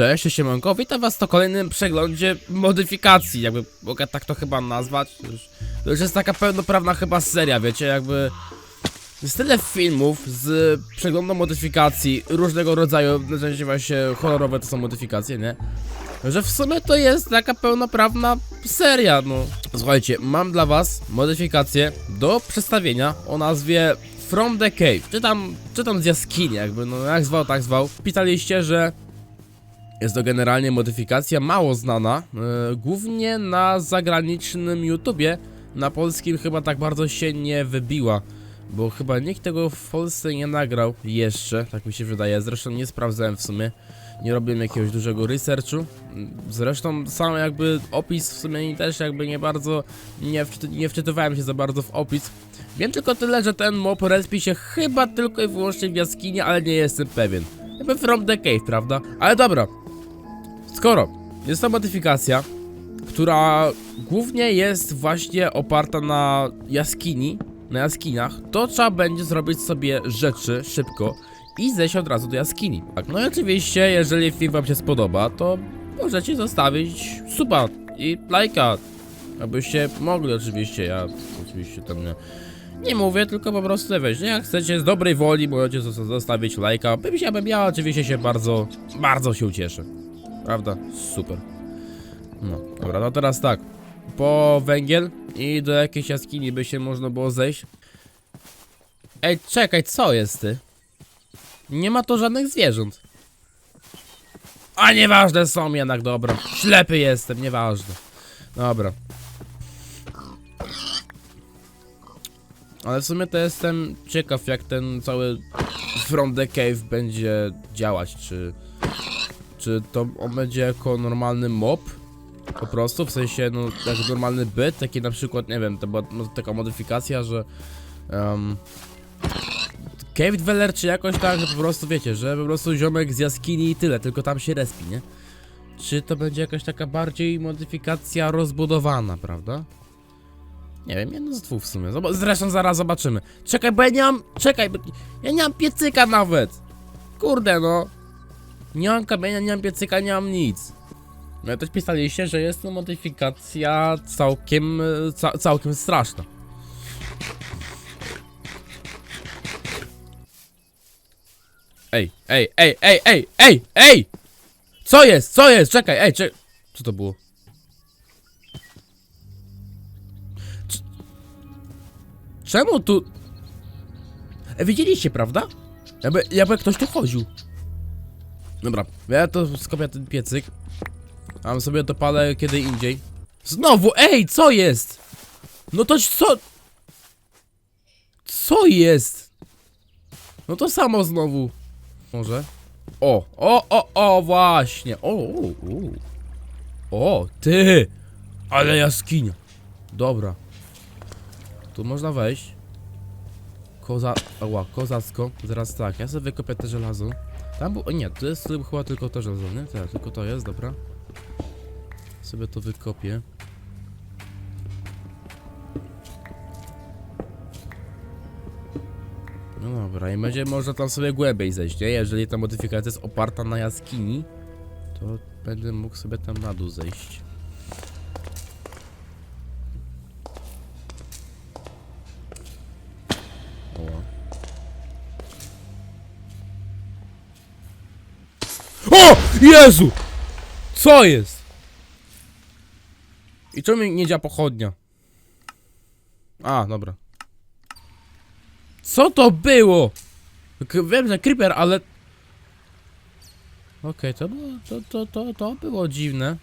Cześć, siemanko, witam was w kolejnym przeglądzie modyfikacji, jakby mogę tak to chyba nazwać. To już, jest taka pełnoprawna chyba seria, wiecie, jakby... Jest tyle filmów z przeglądu modyfikacji różnego rodzaju, najczęściej właśnie horrorowe to są modyfikacje, nie? Że w sumie to jest taka pełnoprawna seria, no. Słuchajcie, mam dla was modyfikację do przedstawienia o nazwie From the Cave, czy tam, czy tam z jaskini, jakby, no jak zwał, tak zwał. Pisaliście, że jest to generalnie modyfikacja mało znana, e, głównie na zagranicznym YouTubie, na polskim chyba tak bardzo się nie wybiła, bo chyba nikt tego w Polsce nie nagrał jeszcze, tak mi się wydaje, zresztą nie sprawdzałem w sumie, nie robiłem jakiegoś dużego researchu, zresztą sam jakby opis w sumie też jakby nie bardzo, nie, wczyty, nie wczytywałem się za bardzo w opis, wiem tylko tyle, że ten mob respi się chyba tylko i wyłącznie w jaskini, ale nie jestem pewien. Jakby from the cave, prawda? Ale dobra, Skoro jest to modyfikacja, która głównie jest właśnie oparta na jaskini, na jaskiniach, to trzeba będzie zrobić sobie rzeczy szybko i zejść od razu do jaskini. Tak, no i oczywiście, jeżeli film wam się spodoba, to możecie zostawić suba i lajka, abyście mogli oczywiście, ja oczywiście tam nie, nie mówię, tylko po prostu weź, jak chcecie z dobrej woli, możecie zos- zostawić lajka, się, bym ja oczywiście się bardzo, bardzo się ucieszę. Prawda? Super. No, dobra, no teraz tak. Po węgiel i do jakiejś jaskini by się można było zejść. Ej, czekaj, co jest ty? Nie ma tu żadnych zwierząt. A nieważne są jednak, dobra. Ślepy jestem, nieważne. Dobra. Ale w sumie to jestem ciekaw, jak ten cały From the Cave będzie działać, czy... Czy to on będzie jako normalny mob? Po prostu, w sensie, no, jak normalny byt, taki na przykład, nie wiem, to była taka modyfikacja, że... Um, Cave Dweller, czy jakoś tak, że po prostu, wiecie, że po prostu ziomek z jaskini i tyle, tylko tam się respi, nie? Czy to będzie jakaś taka bardziej modyfikacja rozbudowana, prawda? Nie wiem, jedno z dwóch w sumie. Zob zresztą zaraz zobaczymy. Czekaj, bo ja nie mam... Czekaj, bo ja nie mam piecyka nawet! Kurde, no. Nie mam kamienia, nie mam piecyka, nie mam nic. No też pisaliście, że jest to modyfikacja całkiem, ca całkiem straszna. Ej, ej, ej, ej, ej, ej, ej! Co jest, co jest? Czekaj, ej, czekaj. Co to było? Czemu tu... Widzieliście, prawda? Jakby, jakby ktoś tu chodził. Dobra, ja to skopię ten piecyk. Mam sobie to palę kiedy indziej. Znowu, ej, co jest? No to co? Co jest? No to samo znowu. Może? O, o, o, o, właśnie. O, o, o. o ty! Ale jaskinia. Dobra. Tu można wejść. Koza... Ała, kozacko. Zaraz tak, ja sobie wykopię te żelazo. Tam było... O nie, to jest chyba tylko to żelazo, nie? Tak, tylko to jest, dobra. Sobie to wykopię. No dobra, i będzie można tam sobie głębiej zejść, nie? Jeżeli ta modyfikacja jest oparta na jaskini, to będę mógł sobie tam na dół zejść. Jezu! Co jest? I czemu mi nie działa pochodnia? A, dobra. Co to było? Wiem, że creeper, ale... Okej, to było, to, to, to, to było dziwne.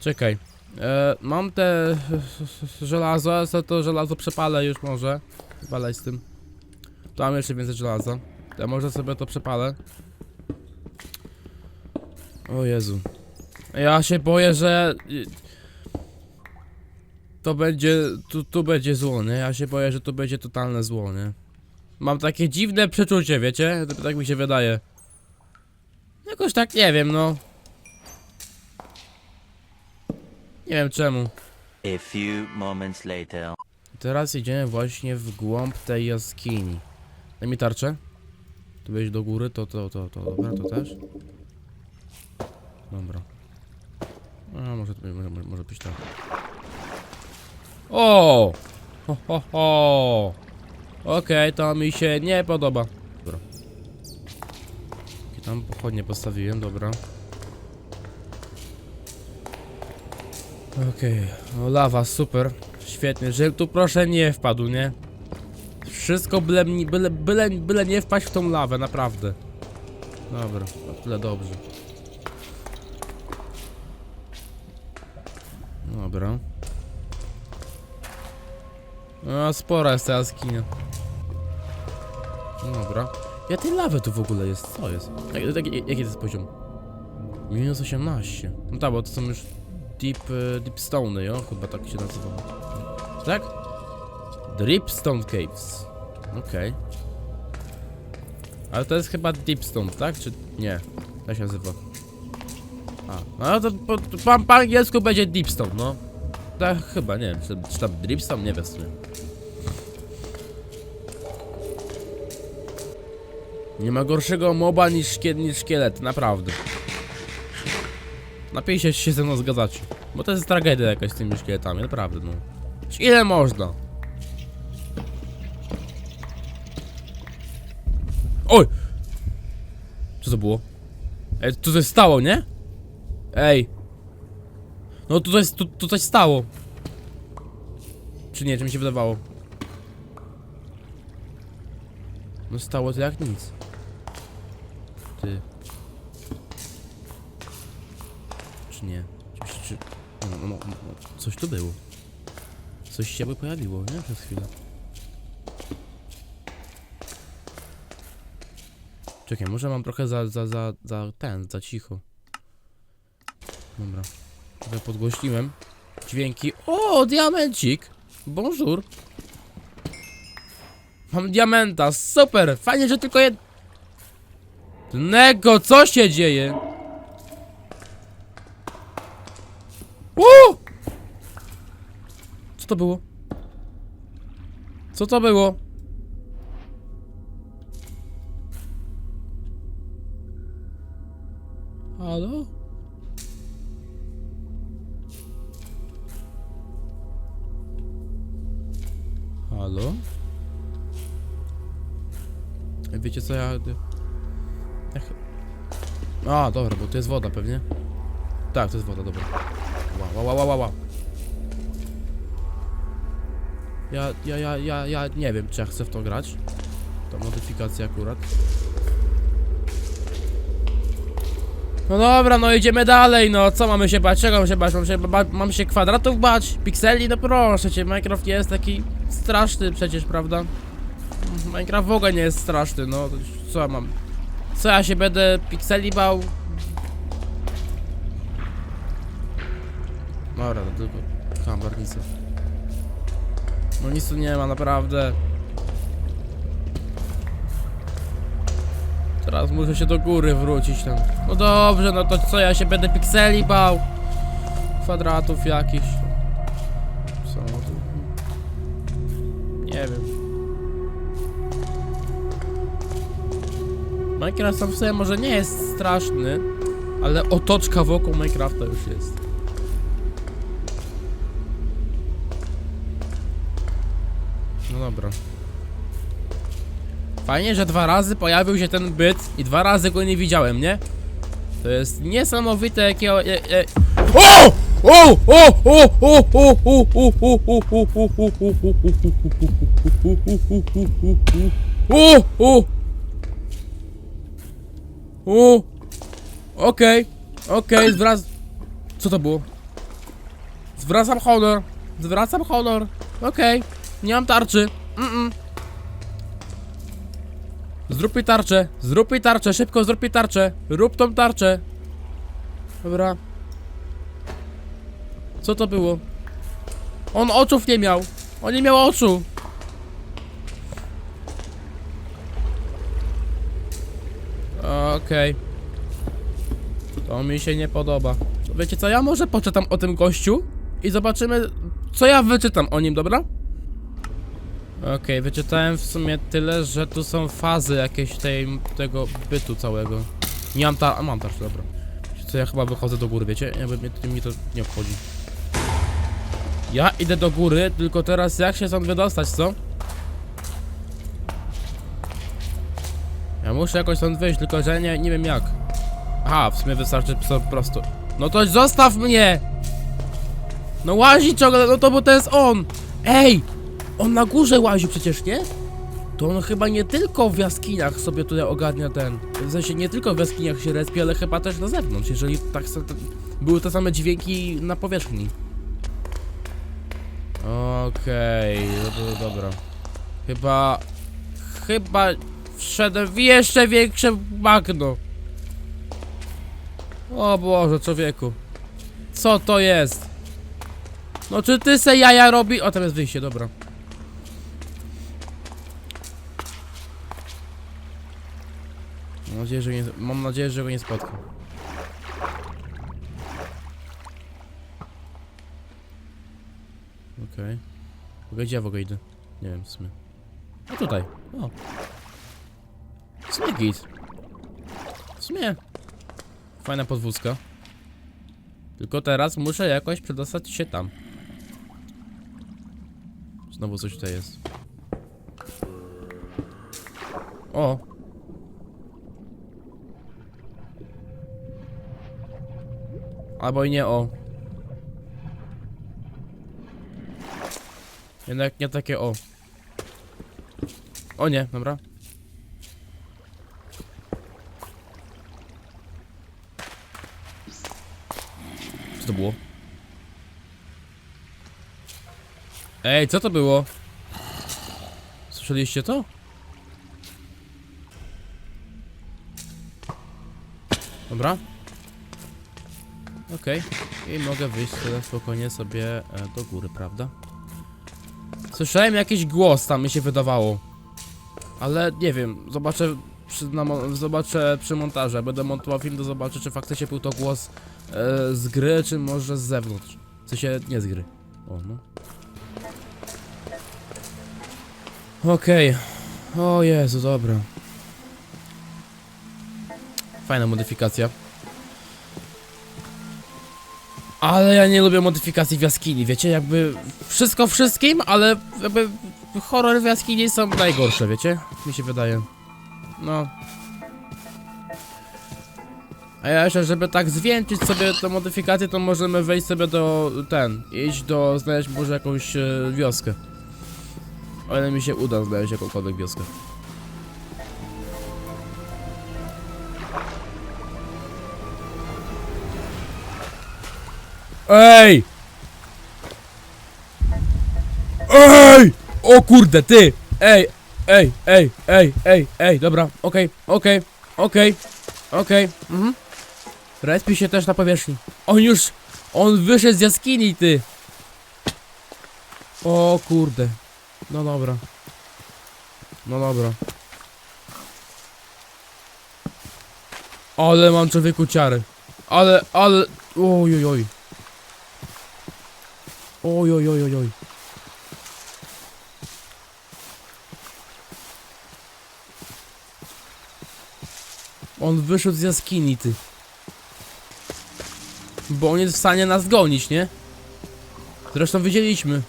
Czekaj. E, mam te żelazo, sobie to żelazo przepalę już może. Walej z tym. Tu mam jeszcze więcej żelaza. Ja może sobie to przepalę. O Jezu. Ja się boję, że... y, To będzie... Tu, tu będzie zło, nie? Ja się boję, że tu będzie totalne zło, nie? Mam takie dziwne przeczucie, wiecie? Tak mi się wydaje. Jakoś tak nie wiem, no. Nie wiem czemu. A few moments later. Teraz idziemy właśnie w głąb tej jaskini. Daj mi tarczę. Tu wejść do góry, to, to, to, to, dobra, to też. Dobra. A, może, może, może- być tak. O! Ho, ho, ho! Okej, to mi się nie podoba. Dobra. Tam pochodnie postawiłem, dobra. Okej, no lawa, super. Świetnie, że tu proszę nie wpadł, nie? Wszystko byle, byle, byle, byle nie wpaść w tą lawę, naprawdę. Dobra, o tyle dobrze. Dobra. No, spora jest ta jaskinia. No Dobra. Ja tej lawy tu w ogóle jest, co jest? Jak, jak, jaki to jest poziom? Minus 18. No tak, bo to są już deep, e, deep stone'y, jo? Chyba tak się nazywa. Tak? Dripstone Caves. Okej. Ale to jest chyba Deepstone, tak? Czy nie? Jak się nazywa? A, no to po, po, po angielsku będzie Deepstone, no. Tak, chyba, nie wiem, czy, tam Dripstone? Nie wiem sumie. Nie ma gorszego moba niż, niż szkielet, naprawdę. Napiszcie, czy się ze mną zgadzacie. Bo to jest tragedia jakaś z tymi szkieletami, naprawdę, no. Ile można? Oj! Co to było? Ej, tu coś stało, nie? Ej! No tu coś, tu, tu coś stało. Czy nie, czy mi się wydawało? No stało to jak nic. Ty. Czy nie? Czy, czy... No, no, no, no, coś tu było. Coś się by pojawiło, nie? Przez chwilę. Czekaj, może mam trochę za, za, za, za ten, za cicho. Dobra. Trochę podgłośniłem dźwięki. O, diamencik! Bonjour! Mam diamenta, super! Fajnie, że tylko jed... Nego, co się dzieje? Uuu! Co to było? Co to było? Halo? Halo? Wiecie co ja... A, dobra, bo to jest woda pewnie. Tak, to jest woda, dobra. Wow, wow, wow, wow, wow. Ja, ja, ja, ja, ja nie wiem, czy ja chcę w to grać. Ta modyfikacja akurat. No dobra, no idziemy dalej, no co mamy się bać? Czego mam się bać? Mam się, ba mam się kwadratów bać? Pikseli? No proszę cię, Minecraft jest taki straszny przecież, prawda? Minecraft w ogóle nie jest straszny, no co ja mam? Co ja się będę pikseli bał? Dobra, to tylko hamburgica. No nic tu nie ma, naprawdę. Teraz muszę się do góry wrócić tam. No dobrze, no to co, ja się będę pikseli bał? Kwadratów jakichś. Co tu? Nie wiem. Minecraft sam w sobie może nie jest straszny, ale otoczka wokół Minecrafta już jest. No dobra. Fajnie, że dwa razy pojawił się ten byt i dwa razy go nie widziałem, nie? To jest niesamowite jakiego... E, e... O! O! O! O! O! O! O! O! O! Okej, okej, zwrac... Co to było? Zwracam honor, zwracam honor, okej, nie mam tarczy, mm, -mm. Zrób mi tarczę, zrób tarczę, szybko zrób mi tarczę, rób tą tarczę. Dobra. Co to było? On oczów nie miał, on nie miał oczu. Okej. To mi się nie podoba. Wiecie co, ja może poczytam o tym gościu i zobaczymy, co ja wyczytam o nim, dobra? Okej, wyczytałem w sumie tyle, że tu są fazy jakieś tej, tego bytu całego. Nie mam ta... a mam tarczę, dobra. Co ja chyba wychodzę do góry, wiecie? Jakby mnie, mnie to nie obchodzi. Ja idę do góry, tylko teraz jak się stąd wydostać, co? Ja muszę jakoś stąd wyjść, tylko że nie, nie wiem jak. Aha, w sumie wystarczy po prostu. No to zostaw mnie! No łazi ciągle, no to bo to jest on! Ej! On na górze łazi przecież, nie? To on chyba nie tylko w jaskiniach sobie tutaj ogarnia ten. W sensie nie tylko w jaskiniach się respi, ale chyba też na zewnątrz, jeżeli tak te, były te same dźwięki na powierzchni. Okej, okay, dobra. Chyba. Chyba wszedłem w jeszcze większe bagno. O Boże, człowieku. Co to jest? No czy ty se jaja robi? O, tam jest wyjście, dobra. Nadzieję, że nie, mam nadzieję, że go nie spotkam. Okej. Okay. Gdzie ja w ogóle idę? Nie wiem w sumie. A tutaj. O. W sumie git. W sumie. Fajna podwózka. Tylko teraz muszę jakoś przedostać się tam. Znowu coś tutaj jest. O! Albo i nie o. Jednak nie takie o. O nie, dobra. Co to było? Ej, co to było? Słyszeliście to? Dobra. Okej. I mogę wyjść sobie spokojnie sobie e, do góry, prawda? Słyszałem jakiś głos tam mi się wydawało. Ale nie wiem, zobaczę przy, zobaczę przy montażu. Będę montował film, to zobaczę czy faktycznie był to głos e, z gry, czy może z zewnątrz. W sensie nie z gry. O, no. Okej. O Jezu, dobra. Fajna modyfikacja. Ale ja nie lubię modyfikacji w jaskini, wiecie, jakby wszystko wszystkim, ale jakby horror w jaskini są najgorsze, wiecie? Mi się wydaje. No. A ja jeszcze, żeby tak zwieńczyć sobie tę modyfikację, to możemy wejść sobie do ten, iść do, znaleźć może jakąś e, wioskę. O ile mi się uda znaleźć jakąkolwiek wioskę. Ej! Ej! O kurde, ty! Ej, ej, ej, ej, ej, ej, dobra, okej, okej, okej, okej, mhm. Respi się też na powierzchni. On już, on wyszedł z jaskini, ty! O kurde. No dobra. No dobra. Ale mam człowieku ciary. Ale, ale... Oj, oj, oj. Oj, oj, oj, oj. On wyszedł z jaskini, ty. Bo on jest w stanie nas gonić, nie? Zresztą widzieliśmy.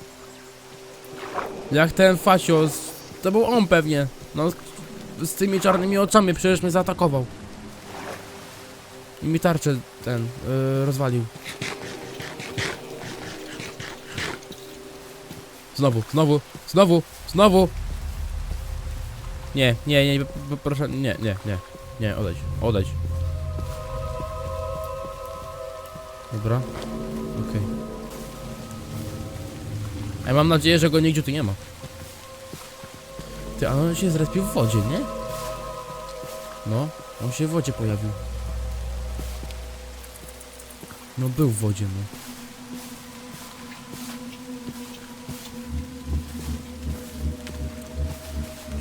Jak ten Facio, to był on pewnie. No, z tymi czarnymi oczami przecież mnie zaatakował. I mi tarczę ten, yy, rozwalił. Znowu, znowu, znowu, znowu. Nie, nie, nie, proszę, nie, nie, nie, nie, odejdź, odejdź. Dobra, okej. A ja mam nadzieję, że go nigdzie tu nie ma. Ty, ale on się zrespił w wodzie, nie? No, on się w wodzie pojawił. No był w wodzie, no.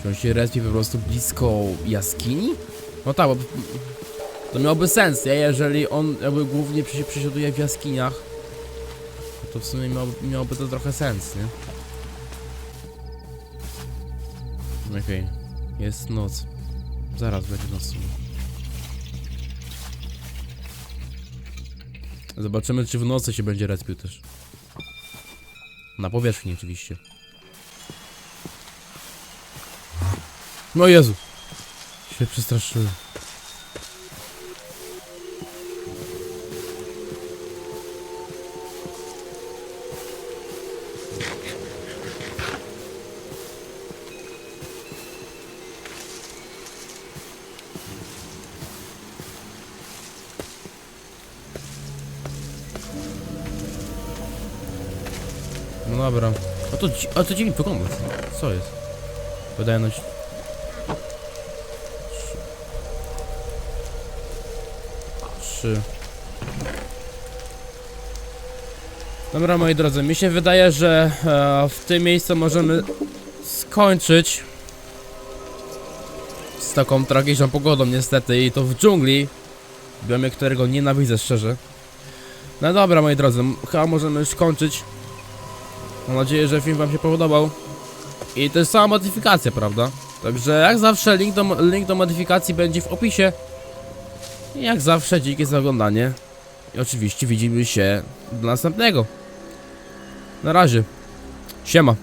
Czy on się respi po prostu blisko jaskini? No tak, bo to miałoby sens, nie? Jeżeli on jakby głównie przesiaduje w jaskiniach, to w sumie miałoby, miałoby to trochę sens, nie? Okej. Jest noc. Zaraz będzie noc. Zobaczymy, czy w nocy się będzie respił też. Na powierzchni oczywiście. No Jezu. Się przestraszyłem. No dobra. A to, a to dziwnie wygląda. Co jest? Wydajność. Dobra moi drodzy, mi się wydaje, że e, w tym miejscu możemy skończyć z taką tragiczną pogodą niestety i to w dżungli biomie, którego nienawidzę szczerze. No dobra moi drodzy, chyba możemy już. Mam nadzieję, że film wam się podobał. I to jest cała modyfikacja, prawda? Także jak zawsze link do, link do modyfikacji będzie w opisie. Jak zawsze dzięki za oglądanie. I oczywiście widzimy się do następnego. Na razie. Siema.